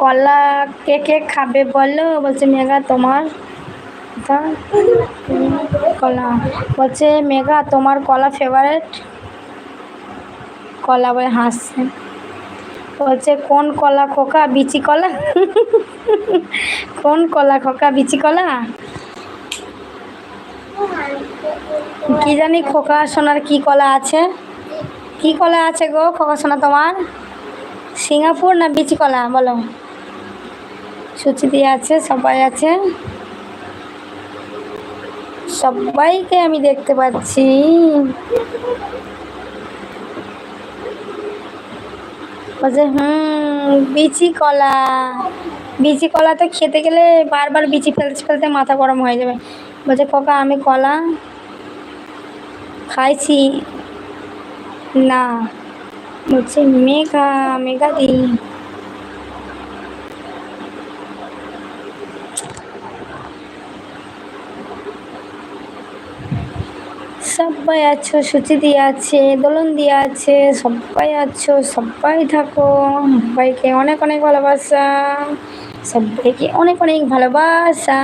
কলা কে কে খাবে বলো? বলছে মেঘা, তোমার কলা। বলছে, মেঘা, তোমার কলা ফেভারেট কলা বলে হাসছে বলছে, কোন কলা খোকা, বিচি কলা? কোন কলা খোকা, বিচি কলা? কি জানি খোকা সোনার কি কলা আছে? কি কলা আছে গো খোকা সোনা তোমার? সিঙ্গাপুর না বিচি কলা? বলো। সুচিদি আছে, সবাই আছে। সবাইকে আমি দেখতে পাচ্ছি। বলছে, হুম, বিচি কলা। বিচি কলা তো খেতে গেলে বারবার বিচি ফেলতে ফেলতে মাথা গরম হয়ে যাবে। বলছে, খোকা, আমি কলা খাইছি। না। বলছে, মেঘা মেঘা দি। সবাই আছো সুচি দিয়ে আছে দোলন দিয়ে আছে সবাই আছো সবাই থাকো সবাইকে অনেক অনেক ভালোবাসা সবাইকে অনেক অনেক ভালোবাসা।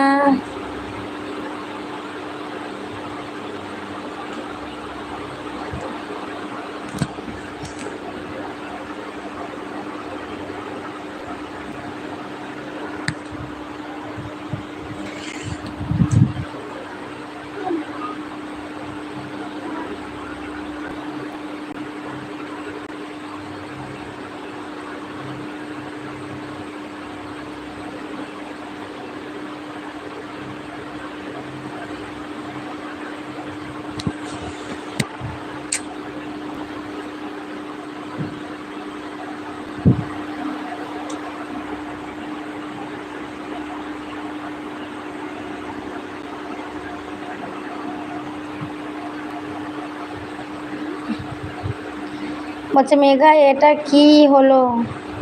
বলছে, মেঘা, এটা কি হলো?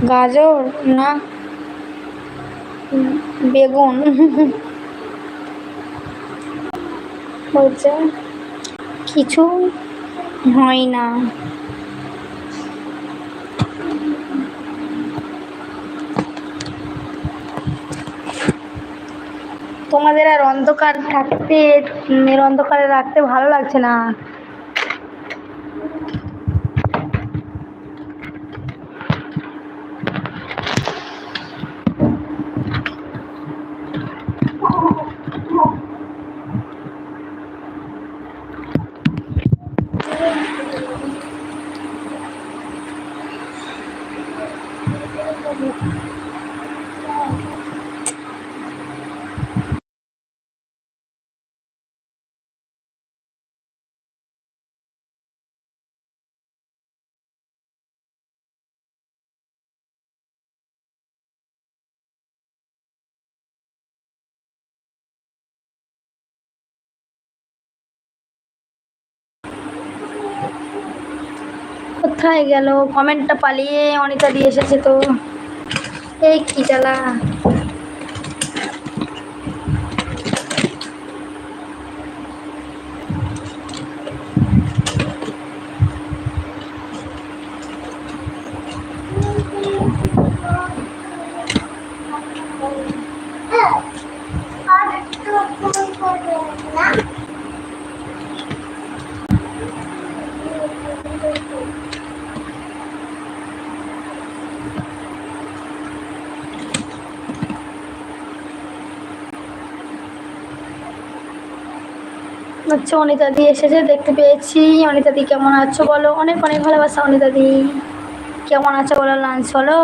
গাজর না বেগুন? বলছে, কিছু হয় না। তোমাদের আর অন্ধকার থাকতে অন্ধকারে রাখতে ভালো লাগছে না। Thank you. কোথায় গেল? কমেন্টটা পালিয়ে অনিতা দিয়ে এসেছে তো। এই কি জ্বালা? আচ্ছা অনিতা দি এসেছে, দেখতে পেয়েছি। অনিতা দি কেমন আছো বলো? অনেক অনেক ভালোবাসা অনিতাদি কেমন আছো বলো, লাঞ্চ হলো?